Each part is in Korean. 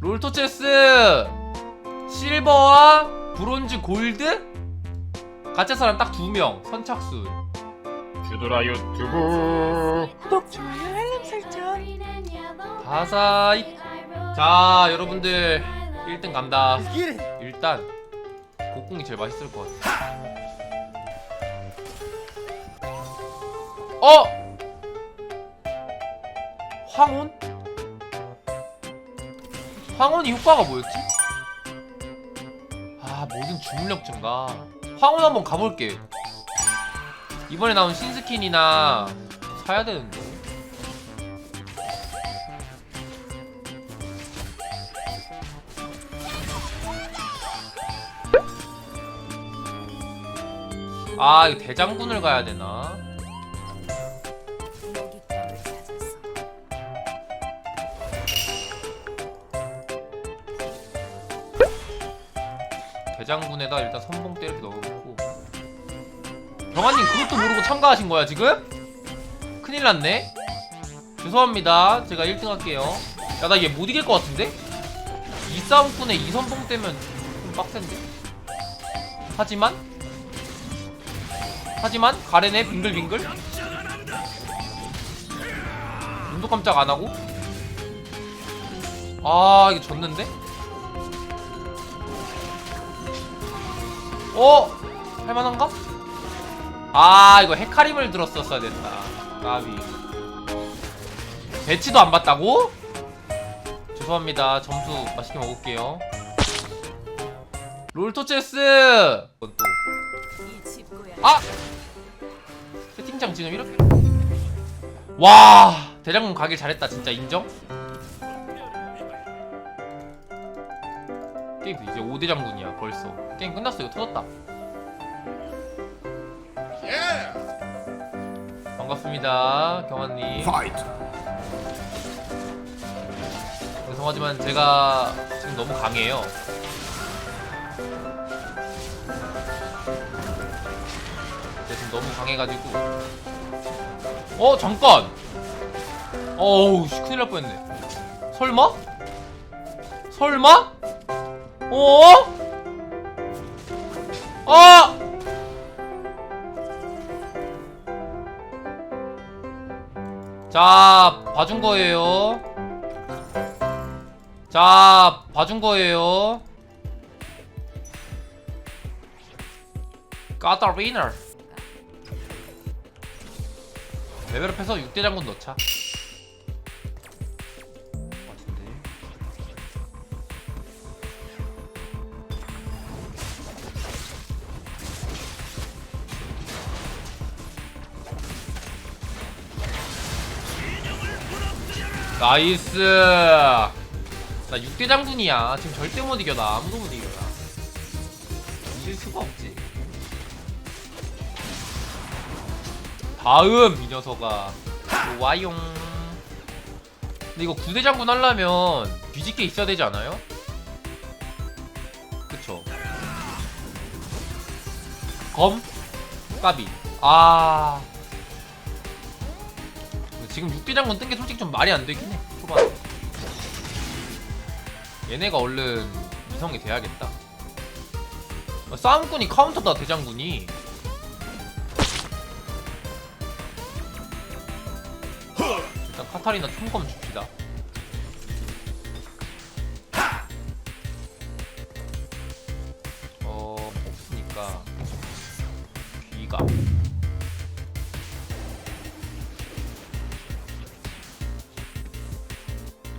롤토체스 실버와 브론즈 골드? 가짜 사람 딱 두 명 선착순. 주드라 유튜브 다사이. 자 여러분들 1등 간다. 일단 곡궁이 제일 맛있을 것 같아. 어! 황혼? 황혼이 효과가 뭐였지? 아 모든 주물력 증가 황혼 한번 가볼게 이번에 나온 신스킨이나 사야 되는데 아 이거 대장군을 가야 되나? 대장군에다 일단 선봉대 이렇게 넣어놓고 병아님 그것도 모르고 참가하신 거야 지금? 큰일 났네 죄송합니다 제가 1등 할게요 야 나 얘 못 이길 것 같은데? 이 싸움꾼에 이 선봉 때면 좀 빡센데? 하지만 하지만 가렌의 빙글빙글 눈도 깜짝 안 하고 아 이거 졌는데? 어? 할만한가? 아 이거 헤카림을 들었었어야 됐다 까비 배치도 안 봤다고? 죄송합니다 점수 맛있게 먹을게요 롤토체스 이건 또 아! 채팅창 지금 이렇게 와 대장군 가길 잘했다 진짜 인정? 게임 이제 5대 장군이야 벌써. 게임 끝났어 이거 터졌다. 반갑습니다 경환님. 파이트 죄송하지만 제가 지금 너무 강해요. 제가 지금 너무 강해가지고. 어 잠깐! 어우 씨 큰일 날 뻔했네. 설마? 설마? 어? 아! 자 봐준 거예요 자 봐준 거예요 까다리너 레벨업해서 6대 장군 넣자 나이스. 나 6대 장군이야. 지금 절대 못 이겨. 나 아무도 못 이겨. 나. 이길 수가 없지. 다음 이 녀석아. 와용. 근데 이거 9대 장군 하려면 뒤집게 있어야 되지 않아요? 그쵸. 검? 까비. 아 지금 6대 장군 뜬 게 솔직히 좀 말이 안 되긴 해 초반에. 얘네가 얼른 이성이 돼야겠다. 어, 싸움꾼이 카운터다 대장군이. 일단 카타리나 총검 줍시다. 어 없으니까. 귀가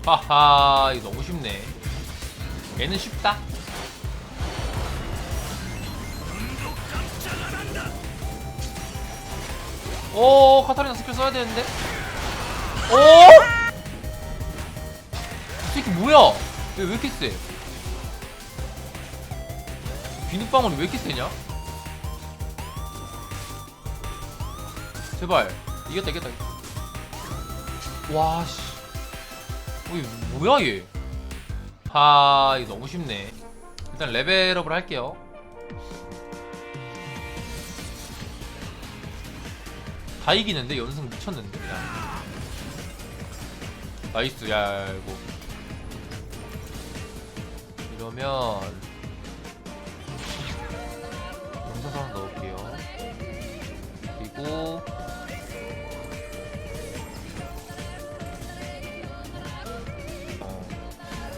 하하 이거 너무 쉽네. 얘는 쉽다? 오 카타리나 스킬 써야 되는데? 오? 이 새끼 뭐야? 왜, 왜 이렇게 세? 비눗방울이 왜 이렇게 세냐? 제발. 이겼다 이겼다. 와씨 어, 이거 뭐야 얘? 하 이거 너무 쉽네. 일단 레벨업을 할게요. 다 이기는데 연승 미쳤는데. 야. 나이스 야 이거 이러면 하나 넣을게요. 그리고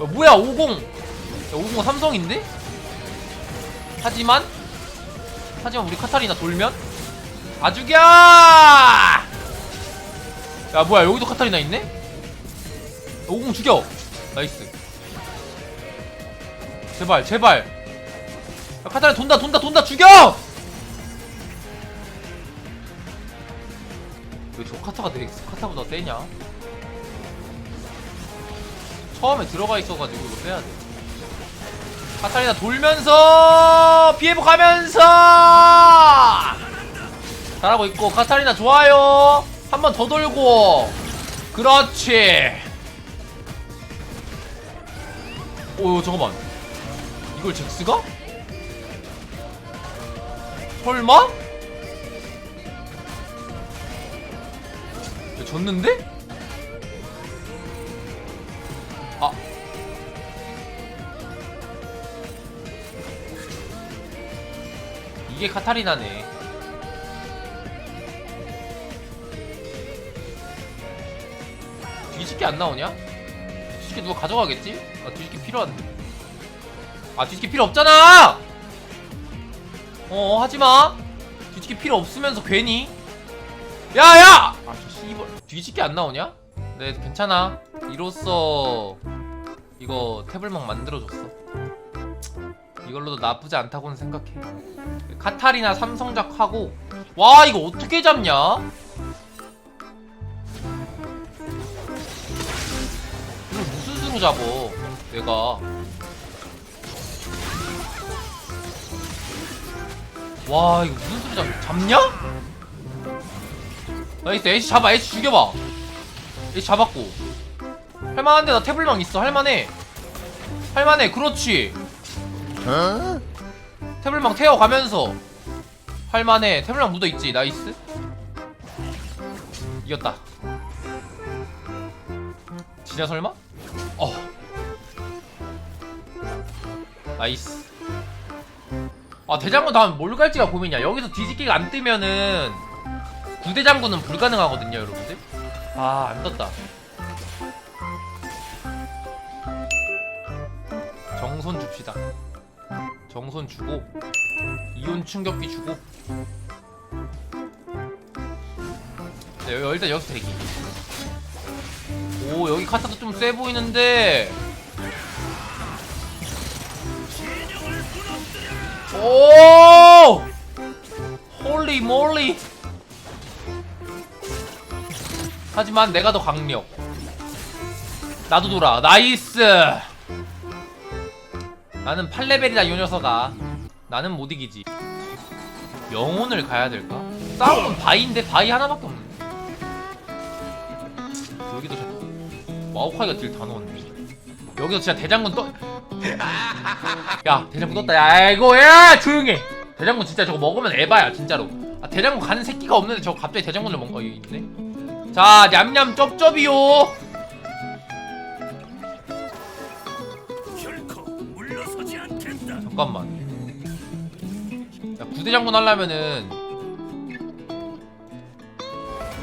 뭐야 50 야, 50 삼성인데? 하지만 하지만 우리 카타리나 돌면 아 죽여! 야 뭐야 여기도 카타리나 있네? 야, 50 죽여! 나이스 제발 제발 야, 카타리나 돈다 돈다 돈다 죽여! 왜 저 카타가 내 카타보다 세냐? 처음에 들어가 있어가지고 이거 빼야 돼. 카타리나 돌면서 피해보 가면서 잘하고 있고 카타리나 좋아요. 한 번 더 돌고 그렇지. 오 잠깐만 이걸 잭스가? 설마? 야, 졌는데? 이게 카타리나네 뒤집기 안 나오냐? 뒤집기 누가 가져가겠지? 나 뒤집기 필요한데 아 뒤집기 필요 없잖아! 어 하지마 뒤집기 필요 없으면서 괜히 야야! 아저 씨발 뒤집기 안 나오냐? 네 괜찮아 이로써 이거 태블망 만들어줬어 이걸로도 나쁘지 않다고는 생각해 카타리나 삼성작 하고 와 이거 어떻게 잡냐? 이걸 무슨 수로 잡어 내가? 와 이거 무슨 수로 잡 잡냐? 나이스 애쉬 잡아 애쉬 죽여봐. 애쉬 잡았고. 할만한데 나 태블망 있어 할만해. 할만해 그렇지 태블망 태워가면서 할만해. 태블망 묻어있지. 나이스. 이겼다. 진짜 설마? 어. 나이스. 아 대장군 다음 뭘 갈지가 고민이야. 여기서 뒤집기가 안 뜨면은 부대장군은 불가능하거든요 여러분들. 아안 떴다. 정손 줍시다 정손 주고 이온 충격기 주고. 네, 여- 일단 여기서 대기. 오 여기 카타도 좀 세 보이는데. 오! 홀리 몰리. 하지만 내가 더 강력. 나도 돌아. 나이스 나는 8레벨이다 요 녀석아. 나는 못 이기지. 영혼을 가야 될까? 싸움은 바위인데 바위 하나밖에 없는데 여기도 저 마오카이가 딜 다 넣었네. 여기서 진짜 대장군 떠... 야 대장군 떴다. 야 아이고 야 조용해. 대장군 진짜 저거 먹으면 에바야 진짜로. 아 대장군 가는 새끼가 없는데 저거 갑자기 대장군을 여기 있네. 자 냠냠 쩝쩝이요 잠깐만. 야, 부대장군 하려면은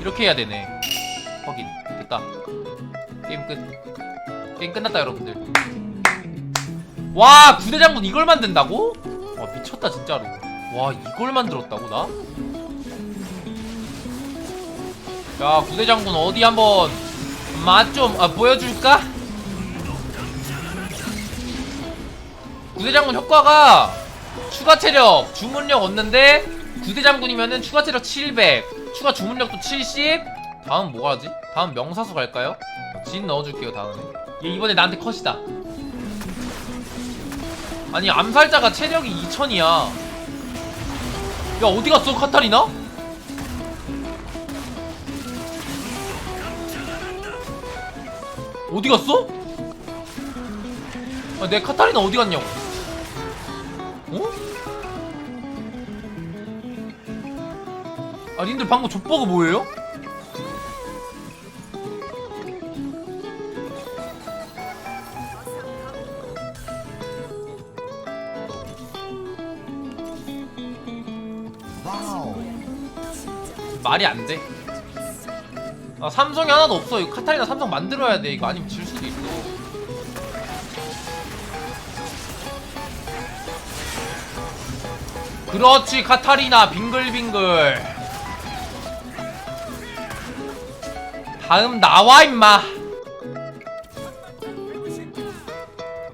이렇게 해야 되네. 확인. 됐다. 게임 끝. 게임 끝났다, 여러분들. 와, 부대장군 이걸 만든다고? 와, 미쳤다, 진짜로. 와, 이걸 만들었다고, 나? 야, 부대장군 어디 한번 맛 좀 아, 보여줄까? 구대장군 효과가 추가 체력, 주문력 얻는데 구대장군이면은 추가 체력 700, 추가 주문력도 70. 다음 뭐 하지? 다음 명사수 갈까요? 진 넣어줄게요 다음에. 얘 이번에 나한테 컷이다. 아니 암살자가 체력이 2000이야. 야 어디 갔어 카타리나? 어디 갔어? 아, 내 카타리나 어디 갔냐고. 어? 아 님들 방금 족버그 뭐예요? 말이 안 돼. 아, 삼성이 하나도 없어. 이거 카타리나 삼성 만들어야 돼. 이거 아니면 질 수도 있어. 그렇지, 카타리나 빙글빙글. 다음 나와 임마.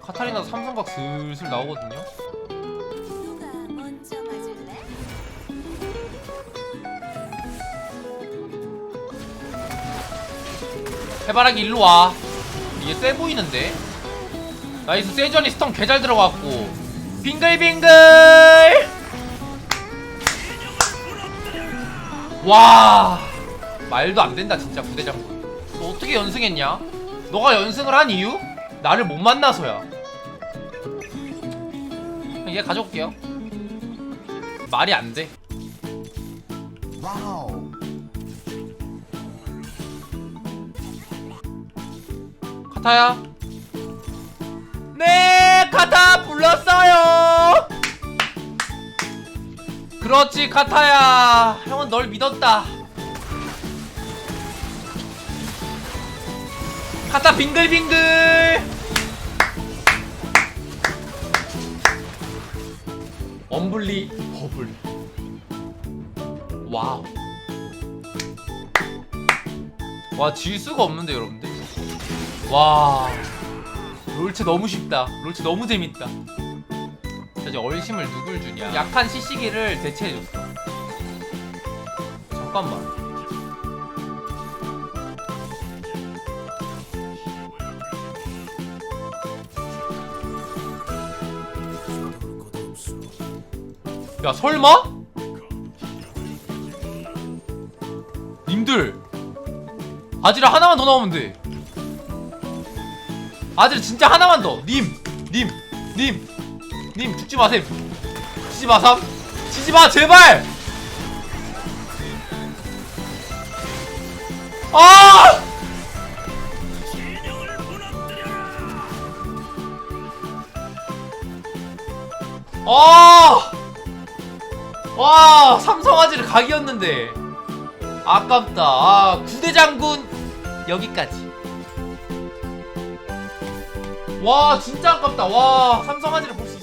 카타리나 삼성각 슬슬 나오거든요. 해바라기 일로 와. 이게 세 보이는데? 나이스 세전이 스턴 개잘 들어갔고. 빙글빙글! 와! 말도 안 된다, 진짜, 부대장군. 너 어떻게 연승했냐? 너가 연승을 한 이유? 나를 못 만나서야. 얘 가져올게요. 말이 안 돼. 카타야? 네, 카타 불렀어요. 그렇지, 카타야. 형은 널 믿었다. 카타 빙글빙글. 엄블리 버블. 와우. 와, 질 수가 없는데, 여러분들. 와 롤체 너무 쉽다 롤체 너무 재밌다 자 이제 얼심을 누굴 주냐. 약한 CC기를 대체해줬어. 잠깐만. 야 설마? 님들. 아지라 하나만 더 나오면 돼. 아들 진짜 하나만 더. 님, 님, 님, 님 죽지 마셈. 치지 마삼. 치지 마 제발. 아! 아! 와, 삼성 아지를 각이었는데. 아깝다. 아, 구대장군 여기까지. 와, 진짜 아깝다. 와, 삼성 아지를 볼 수